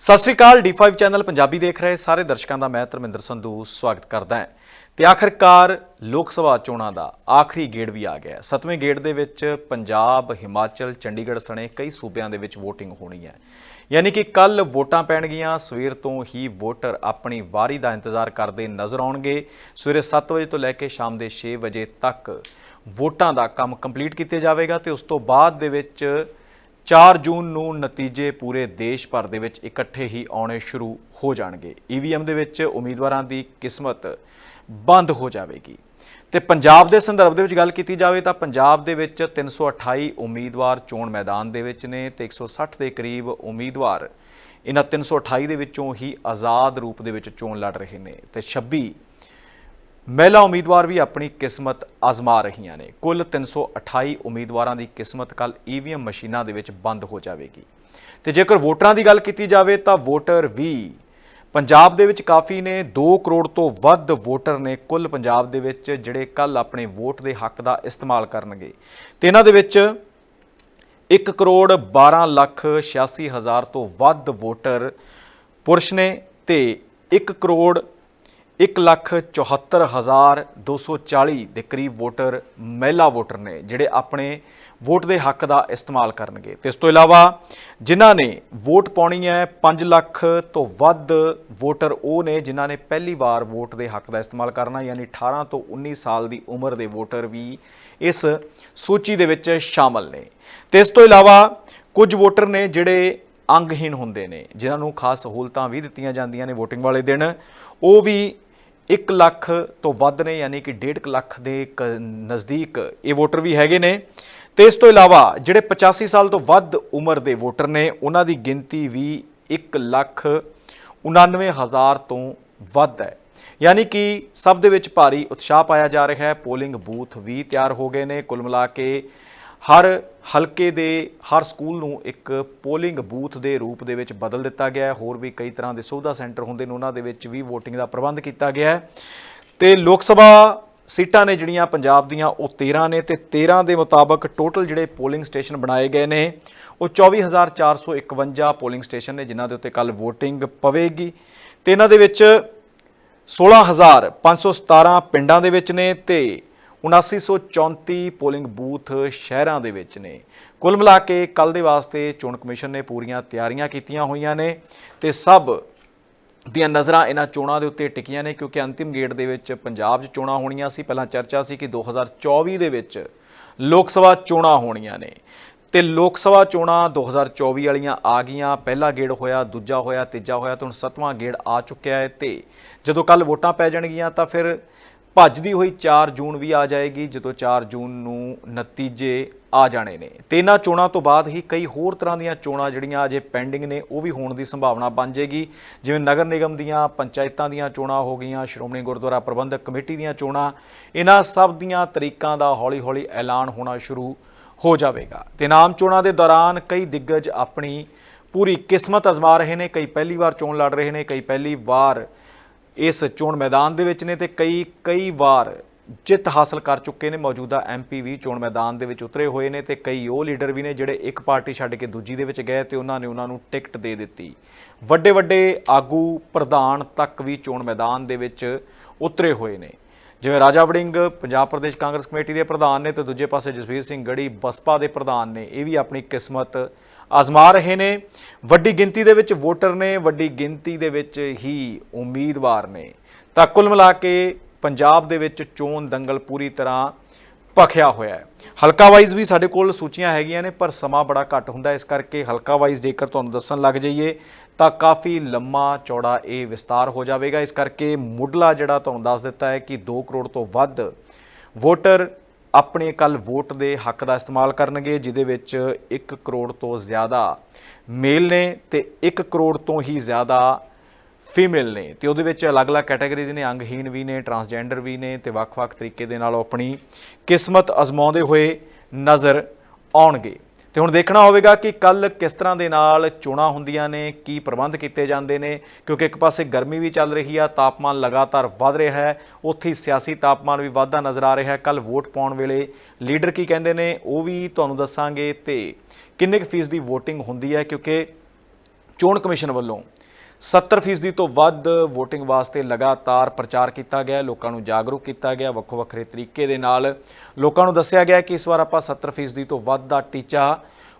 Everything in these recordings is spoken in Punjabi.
ਸਤਿ ਸ੍ਰੀ ਅਕਾਲ D5 ਚੈਨਲ ਪੰਜਾਬੀ ਦੇਖ ਰਹੇ ਸਾਰੇ ਦਰਸ਼ਕਾਂ ਦਾ ਮੈਂ ਧਰਮਿੰਦਰ ਸੰਧੂ ਸਵਾਗਤ ਕਰਦਾ ਹਾਂ। ਤੇ ਆਖਰਕਾਰ ਲੋਕ ਸਭਾ ਚੋਣਾਂ ਦਾ ਆਖਰੀ ਗੇੜ ਵੀ ਆ ਗਿਆ ਹੈ। ਸੱਤਵੇਂ ਗੇੜ ਦੇ ਵਿੱਚ ਪੰਜਾਬ, ਹਿਮਾਚਲ, ਚੰਡੀਗੜ੍ਹ ਸਣੇ ਕਈ ਸੂਬਿਆਂ ਦੇ ਵਿੱਚ VOTING ਹੋਣੀ ਹੈ। ਯਾਨੀ ਕਿ ਕੱਲ ਵੋਟਾਂ ਪੈਣਗੀਆਂ, ਸਵੇਰ ਤੋਂ ਹੀ ਵੋਟਰ ਆਪਣੀ ਵਾਰੀ ਦਾ ਇੰਤਜ਼ਾਰ ਕਰਦੇ ਨਜ਼ਰ ਆਉਣਗੇ। ਸਵੇਰੇ 7 ਵਜੇ ਤੋਂ ਲੈ ਕੇ ਸ਼ਾਮ ਦੇ 6 ਵਜੇ ਤੱਕ ਵੋਟਾਂ ਦਾ ਕੰਮ ਕੰਪਲੀਟ ਕੀਤਾ ਜਾਵੇਗਾ ਤੇ ਉਸ ਤੋਂ ਬਾਅਦ ਦੇ ਵਿੱਚ 4 ਜੂਨ ਨੂੰ ਨਤੀਜੇ ਪੂਰੇ ਦੇਸ਼ ਭਰ ਦੇ ਵਿੱਚ ਇਕੱਠੇ ਹੀ ਆਉਣੇ ਸ਼ੁਰੂ ਹੋ ਜਾਣਗੇ। ਈਵੀਐਮ ਦੇ ਵਿੱਚ ਉਮੀਦਵਾਰਾਂ ਦੀ ਕਿਸਮਤ ਬੰਦ ਹੋ ਜਾਵੇਗੀ। ਤੇ ਪੰਜਾਬ ਦੇ ਸੰਦਰਭ ਦੇ ਵਿੱਚ ਗੱਲ ਕੀਤੀ ਜਾਵੇ ਤਾਂ ਪੰਜਾਬ ਦੇ ਵਿੱਚ 328 ਉਮੀਦਵਾਰ ਚੋਣ ਮੈਦਾਨ ਦੇ ਵਿੱਚ ਨੇ ਤੇ 160 ਦੇ ਕਰੀਬ ਉਮੀਦਵਾਰ ਇਹਨਾਂ 328 ਦੇ ਵਿੱਚੋਂ ਹੀ ਆਜ਼ਾਦ ਰੂਪ ਦੇ ਵਿੱਚ ਚੋਣ ਲੜ ਰਹੇ ਨੇ। ਤੇ 26 ਮਹਿਲਾ ਉਮੀਦਵਾਰ ਵੀ ਆਪਣੀ ਕਿਸਮਤ ਆਜ਼ਮਾ ਰਹੀਆਂ ਨੇ। ਕੁੱਲ 328 ਉਮੀਦਵਾਰਾਂ ਦੀ ਕਿਸਮਤ ਕੱਲ ਈਵੀਐਮ ਮਸ਼ੀਨਾਂ ਦੇ ਵਿੱਚ ਬੰਦ ਹੋ ਜਾਵੇਗੀ। ਤੇ ਜੇਕਰ ਵੋਟਰਾਂ ਦੀ ਗੱਲ ਕੀਤੀ ਜਾਵੇ ਤਾਂ ਵੋਟਰ ਵੀ ਪੰਜਾਬ ਦੇ ਵਿੱਚ ਕਾਫੀ ਨੇ। 2 ਕਰੋੜ ਤੋਂ ਵੱਧ ਵੋਟਰ ਨੇ ਕੁੱਲ ਪੰਜਾਬ ਦੇ ਵਿੱਚ ਜਿਹੜੇ ਕੱਲ ਆਪਣੇ ਵੋਟ ਦੇ ਹੱਕ ਦਾ ਇਸਤੇਮਾਲ ਕਰਨਗੇ। ਤੇ ਇਹਨਾਂ ਦੇ ਵਿੱਚ 1 ਕਰੋੜ 12 ਲੱਖ 86 ਹਜ਼ਾਰ ਤੋਂ ਵੱਧ ਵੋਟਰ ਪੁਰਸ਼ ਨੇ ਤੇ 1 ਕਰੋੜ 1 ਲੱਖ 74 ਹਜ਼ਾਰ 240 ਦੇ ਕਰੀਬ ਵੋਟਰ ਮਹਿਲਾ ਵੋਟਰ ਨੇ ਜਿਹੜੇ ਆਪਣੇ ਵੋਟ ਦੇ ਹੱਕ ਦਾ ਇਸਤੇਮਾਲ ਕਰਨਗੇ। ਤੇ ਇਸ ਤੋਂ ਇਲਾਵਾ ਜਿਨ੍ਹਾਂ ਨੇ ਵੋਟ ਪਾਉਣੀ ਹੈ 5 ਲੱਖ ਤੋਂ ਵੱਧ ਵੋਟਰ ਉਹ ਨੇ ਜਿਨ੍ਹਾਂ ਨੇ ਪਹਿਲੀ ਵਾਰ ਵੋਟ ਦੇ ਹੱਕ ਦਾ ਇਸਤੇਮਾਲ ਕਰਨਾ, ਯਾਨੀ 18 ਤੋਂ 19 ਸਾਲ ਦੀ ਉਮਰ ਦੇ ਵੋਟਰ ਵੀ ਇਸ ਸੂਚੀ ਦੇ ਵਿੱਚ ਸ਼ਾਮਲ ਨੇ। ਤੇ ਇਸ ਤੋਂ ਇਲਾਵਾ ਕੁਝ ਵੋਟਰ ਨੇ ਜਿਹੜੇ ਅੰਗਹੀਨ ਹੁੰਦੇ ਨੇ, ਜਿਨ੍ਹਾਂ ਨੂੰ ਖਾਸ ਸਹੂਲਤਾਂ ਵੀ ਦਿੱਤੀਆਂ ਜਾਂਦੀਆਂ ਨੇ VOTING ਵਾਲੇ ਦਿਨ, ਉਹ ਵੀ 1 ਲੱਖ ਤੋਂ ਵੱਧ ਨੇ, ਯਾਨੀ ਕਿ 1.5 ਲੱਖ ਦੇ ਕ- ਨਜ਼ਦੀਕ ਇਹ ਵੋਟਰ ਵੀ ਹੈਗੇ ਨੇ। ਤੇ ਇਸ ਤੋਂ ਇਲਾਵਾ ਜਿਹੜੇ 85 ਸਾਲ ਤੋਂ ਵੱਧ ਉਮਰ ਦੇ ਵੋਟਰ ਨੇ, ਉਹਨਾਂ ਦੀ ਗਿਣਤੀ ਵੀ 1 ਲੱਖ 99 ਹਜ਼ਾਰ ਤੋਂ ਵੱਧ ਹੈ। ਯਾਨੀ ਕਿ ਸਭ ਦੇ ਵਿੱਚ ਭਾਰੀ ਉਤਸ਼ਾਹ ਪਾਇਆ ਜਾ ਰਿਹਾ ਹੈ। ਪੋਲਿੰਗ ਬੂਥ ਵੀ ਤਿਆਰ ਹੋ ਗਏ ਨੇ। ਕੁੱਲ ਮਿਲਾ ਕੇ ਹਰ ਹਲਕੇ ਦੇ, ਹਰ ਸਕੂਲ ਨੂੰ ਇੱਕ ਪੋਲਿੰਗ ਬੂਥ ਦੇ ਰੂਪ ਦੇ ਵਿੱਚ ਬਦਲ ਦਿੱਤਾ ਗਿਆ ਹੈ। ਹੋਰ ਵੀ ਕਈ ਤਰ੍ਹਾਂ ਦੇ ਸੁਵਿਧਾ ਸੈਂਟਰ ਹੁੰਦੇ ਨੇ, ਉਹਨਾਂ ਦੇ ਵਿੱਚ ਵੀ VOTING ਦਾ ਪ੍ਰਬੰਧ ਕੀਤਾ ਗਿਆ ਹੈ। ਤੇ ਲੋਕ ਸਭਾ ਸੀਟਾਂ ਨੇ ਜਿਹੜੀਆਂ ਪੰਜਾਬ ਦੀਆਂ, ਉਹ 13 ਨੇ ਤੇ 13 ਦੇ ਮੁਤਾਬਕ ਟੋਟਲ ਜਿਹੜੇ ਪੋਲਿੰਗ ਸਟੇਸ਼ਨ ਬਣਾਏ ਗਏ ਨੇ, ਉਹ 24451 ਪੋਲਿੰਗ ਸਟੇਸ਼ਨ ਨੇ, ਜਿਨ੍ਹਾਂ ਦੇ ਉੱਤੇ ਕੱਲ VOTING ਪਵੇਗੀ। ਤੇ ਇਹਨਾਂ ਦੇ ਵਿੱਚ 16517 ਪਿੰਡਾਂ ਦੇ ਵਿੱਚ ਨੇ ਤੇ 7934 ਪੋਲਿੰਗ ਬੂਥ ਸ਼ਹਿਰਾਂ ਦੇ ਵਿੱਚ ਨੇ। ਕੁੱਲ ਮਿਲਾ ਕੇ ਕੱਲ ਦੇ ਵਾਸਤੇ ਚੋਣ ਕਮਿਸ਼ਨ ਨੇ ਪੂਰੀਆਂ ਤਿਆਰੀਆਂ ਕੀਤੀਆਂ ਹੋਈਆਂ ਨੇ ਤੇ ਸਭ ਦੀਆਂ ਨਜ਼ਰਾਂ ਇਹਨਾਂ ਚੋਣਾਂ ਦੇ ਉੱਤੇ ਟਿਕੀਆਂ ਨੇ ਕਿਉਂਕਿ ਅੰਤਿਮ ਗੇੜ ਦੇ ਵਿੱਚ ਪੰਜਾਬ 'ਚ ਚੋਣਾਂ ਹੋਣੀਆਂ ਸੀ। ਪਹਿਲਾਂ ਚਰਚਾ ਸੀ ਕਿ 2024 ਦੇ ਵਿੱਚ ਲੋਕ ਸਭਾ ਚੋਣਾਂ ਹੋਣੀਆਂ ਨੇ। ਤੇ ਲੋਕ ਸਭਾ ਚੋਣਾਂ 2024 ਵਾਲੀਆਂ ਆ ਗਈਆਂ। ਪਹਿਲਾ ਗੇੜ ਹੋਇਆ, ਦੂਜਾ ਹੋਇਆ, ਤੀਜਾ ਹੋਇਆ ਤੇ ਹੁਣ ਸੱਤਵਾਂ ਗੇੜ ਆ ਚੁੱਕਿਆ ਹੈ ਤੇ ਜਦੋਂ ਕੱਲ ਵੋਟਾਂ ਪੈ ਜਾਣਗੀਆਂ ਤਾਂ ਫਿਰ ਭੱਜਦੀ ਹੋਈ 4 ਜੂਨ ਵੀ ਆ ਜਾਏਗੀ, ਜਦੋਂ 4 ਜੂਨ ਨੂੰ ਨਤੀਜੇ ਆ ਜਾਣੇ ਨੇ। ਤੇ ਇਹਨਾਂ ਚੋਣਾਂ ਤੋਂ ਬਾਅਦ ਹੀ ਕਈ ਹੋਰ ਤਰ੍ਹਾਂ ਦੀਆਂ ਚੋਣਾਂ ਜਿਹੜੀਆਂ ਅਜੇ ਪੈਂਡਿੰਗ ਨੇ, ਉਹ ਵੀ ਹੋਣ ਦੀ ਸੰਭਾਵਨਾ ਬਣ ਜਾਏਗੀ। ਜਿਵੇਂ ਨਗਰ ਨਿਗਮ ਦੀਆਂ ਪੰਚਾਇਤਾਂ ਦੀਆਂ ਚੋਣਾਂ ਹੋ ਗਈਆਂ, ਸ਼੍ਰੋਮਣੀ ਗੁਰਦੁਆਰਾ ਪ੍ਰਬੰਧਕ ਕਮੇਟੀ ਦੀਆਂ ਚੋਣਾਂ, ਇਹਨਾਂ ਸਭ ਦੀਆਂ ਤਰੀਕਾਂ ਦਾ ਹੌਲੀ-ਹੌਲੀ ਐਲਾਨ ਹੋਣਾ ਸ਼ੁਰੂ ਹੋ ਜਾਵੇਗਾ। ਤੇ ਨਾਮ ਚੋਣਾਂ ਦੇ ਦੌਰਾਨ ਕਈ ਦਿੱਗਜ ਆਪਣੀ ਪੂਰੀ ਕਿਸਮਤ ਅਜ਼ਮਾ ਰਹੇ ਨੇ, ਕਈ ਪਹਿਲੀ ਵਾਰ ਚੋਣ ਲੜ ਰਹੇ ਨੇ, ਕਈ ਪਹਿਲੀ ਵਾਰ ਇਸ ਚੋਣ ਮੈਦਾਨ ਦੇ ਵਿੱਚ ਨੇ ਤੇ ਕਈ ਕਈ ਵਾਰ ਜਿੱਤ ਹਾਸਲ ਕਰ ਚੁੱਕੇ ਨੇ। ਮੌਜੂਦਾ ਐਮਪੀ ਵੀ ਚੋਣ ਮੈਦਾਨ ਦੇ ਵਿੱਚ ਉਤਰੇ ਹੋਏ ਨੇ ਤੇ ਕਈ ਉਹ ਲੀਡਰ ਵੀ ਨੇ ਜਿਹੜੇ ਇੱਕ ਪਾਰਟੀ ਛੱਡ ਕੇ ਦੂਜੀ ਦੇ ਵਿੱਚ ਗਏ ਤੇ ਉਹਨਾਂ ਨੇ ਉਹਨਾਂ ਨੂੰ ਟਿਕਟ ਦੇ ਦਿੱਤੀ। ਵੱਡੇ ਵੱਡੇ ਆਗੂ ਪ੍ਰਧਾਨ ਤੱਕ ਵੀ ਚੋਣ ਮੈਦਾਨ ਦੇ ਵਿੱਚ ਉਤਰੇ ਹੋਏ ਨੇ। ਜਿਵੇਂ ਰਾਜਾ ਵੜਿੰਗ ਪੰਜਾਬ ਪ੍ਰਦੇਸ਼ ਕਾਂਗਰਸ ਕਮੇਟੀ ਦੇ ਪ੍ਰਧਾਨ ਨੇ ਤੇ ਦੂਜੇ ਪਾਸੇ ਜਸਵੀਰ ਸਿੰਘ ਗੜੀ ਬਸਪਾ ਦੇ ਪ੍ਰਧਾਨ ਨੇ। ਇਹ ਵੀ ਆਪਣੀ ਕਿਸਮਤ ਆਜ਼ਮਾ ਰਹੇ ਨੇ। ਵੱਡੀ ਗਿਣਤੀ ਦੇ ਵਿੱਚ ਵੋਟਰ ਨੇ, ਵੱਡੀ ਗਿਣਤੀ ਦੇ ਵਿੱਚ ਹੀ ਉਮੀਦਵਾਰ ਨੇ। ਤਾਂ ਕੁੱਲ ਮਿਲਾ ਕੇ ਪੰਜਾਬ ਦੇ ਵਿੱਚ ਚੋਣ ਦੰਗਲ ਪੂਰੀ ਤਰ੍ਹਾਂ ਭਖਿਆ ਹੋਇਆ ਹੈ। ਹਲਕਾ ਵਾਈਜ਼ ਵੀ ਸਾਡੇ ਕੋਲ ਸੂਚੀਆਂ ਹੈਗੀਆਂ ਨੇ, ਪਰ ਸਮਾਂ ਬੜਾ ਘੱਟ ਹੁੰਦਾ ਇਸ ਕਰਕੇ ਹਲਕਾ ਵਾਈਜ਼ ਜੇਕਰ ਤੁਹਾਨੂੰ ਦੱਸਣ ਲੱਗ ਜਾਈਏ, ਤਾਂ ਕਾਫੀ ਲੰਮਾ ਚੌੜਾ ਇਹ ਵਿਸਤਾਰ ਹੋ ਜਾਵੇਗਾ। ਇਸ ਕਰਕੇ ਮੁੱਢਲਾ ਜਿਹੜਾ ਤੁਹਾਨੂੰ ਦੱਸ ਦਿੱਤਾ ਹੈ ਕਿ 2 ਕਰੋੜ ਤੋਂ ਵੱਧ ਵੋਟਰ ਆਪਣੇ ਕੱਲ ਵੋਟ ਦੇ ਹੱਕ ਦਾ ਇਸਤੇਮਾਲ ਕਰਨਗੇ, ਜਿਹਦੇ ਵਿੱਚ 1 ਕਰੋੜ ਤੋਂ ਜ਼ਿਆਦਾ ਮੇਲ ਨੇ ਤੇ 1 ਕਰੋੜ ਤੋਂ ਹੀ ਜ਼ਿਆਦਾ ਫੀਮੇਲ ਨੇ। ਤੇ ਉਹਦੇ ਵਿੱਚ ਅਲੱਗ-ਅਲੱਗ ਕੈਟਾਗਰੀਜ਼ ਨੇ ਅੰਗਹੀਨ ਵੀ ਨੇ, ਟਰਾਂਸਜੈਂਡਰ ਵੀ ਨੇ ਤੇ ਵੱਖ-ਵੱਖ ਤਰੀਕੇ ਦੇ ਨਾਲ ਉਹ ਆਪਣੀ ਕਿਸਮਤ ਅਜ਼ਮਾਉਂਦੇ ਹੋਏ ਨਜ਼ਰ ਆਉਣਗੇ। ਤੇ ਹੁਣ ਦੇਖਣਾ ਹੋਵੇਗਾ ਕਿ ਕੱਲ ਕਿਸ ਤਰ੍ਹਾਂ ਦੇ ਨਾਲ ਚੋਣਾਂ ਹੁੰਦੀਆਂ ਨੇ, ਕੀ ਪ੍ਰਬੰਧ ਕੀਤੇ ਜਾਂਦੇ ਨੇ, ਕਿਉਂਕਿ ਇੱਕ ਪਾਸੇ ਗਰਮੀ ਵੀ ਚੱਲ ਰਹੀ ਆ, ਤਾਪਮਾਨ ਲਗਾਤਾਰ ਵਧ ਰਿਹਾ ਹੈ, ਉੱਥੇ ਹੀ ਸਿਆਸੀ ਤਾਪਮਾਨ ਵੀ ਵਧਦਾ ਨਜ਼ਰ ਆ ਰਿਹਾ ਹੈ। ਕੱਲ ਵੋਟ ਪਾਉਣ ਵੇਲੇ ਲੀਡਰ ਕੀ ਕਹਿੰਦੇ ਨੇ, ਉਹ ਵੀ ਤੁਹਾਨੂੰ ਦੱਸਾਂਗੇ ਤੇ ਕਿੰਨੇ ਕੁ ਫੀਸਦੀ VOTING ਹੁੰਦੀ ਹੈ, ਕਿਉਂਕਿ ਚੋਣ ਕਮਿਸ਼ਨ ਵੱਲੋਂ 70% ਤੋਂ ਵੱਧ VOTING ਵਾਸਤੇ ਲਗਾਤਾਰ ਪ੍ਰਚਾਰ ਕੀਤਾ ਗਿਆ, ਲੋਕਾਂ ਨੂੰ ਜਾਗਰੂਕ ਕੀਤਾ ਗਿਆ। ਵੱਖੋ ਵੱਖਰੇ ਤਰੀਕੇ ਦੇ ਨਾਲ ਲੋਕਾਂ ਨੂੰ ਦੱਸਿਆ ਗਿਆ ਕਿ ਇਸ ਵਾਰ ਆਪਾਂ 70% ਤੋਂ ਵੱਧ ਦਾ ਟੀਚਾ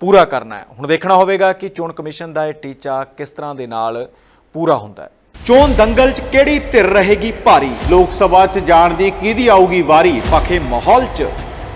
ਪੂਰਾ ਕਰਨਾ ਹੈ। ਹੁਣ ਦੇਖਣਾ ਹੋਵੇਗਾ ਕਿ ਚੋਣ ਕਮਿਸ਼ਨ ਦਾ ਇਹ ਟੀਚਾ ਕਿਸ ਤਰ੍ਹਾਂ ਦੇ ਨਾਲ ਪੂਰਾ ਹੁੰਦਾ ਹੈ। ਚੋਣ ਦੰਗਲ 'ਚ ਕਿਹੜੀ ਧਿਰ ਰਹੇਗੀ ਭਾਰੀ? ਲੋਕ ਸਭਾ 'ਚ ਜਾਣ ਦੀ ਕਿਹਦੀ ਆਊਗੀ ਵਾਰੀ? ਪਖੇ ਮਾਹੌਲ 'ਚ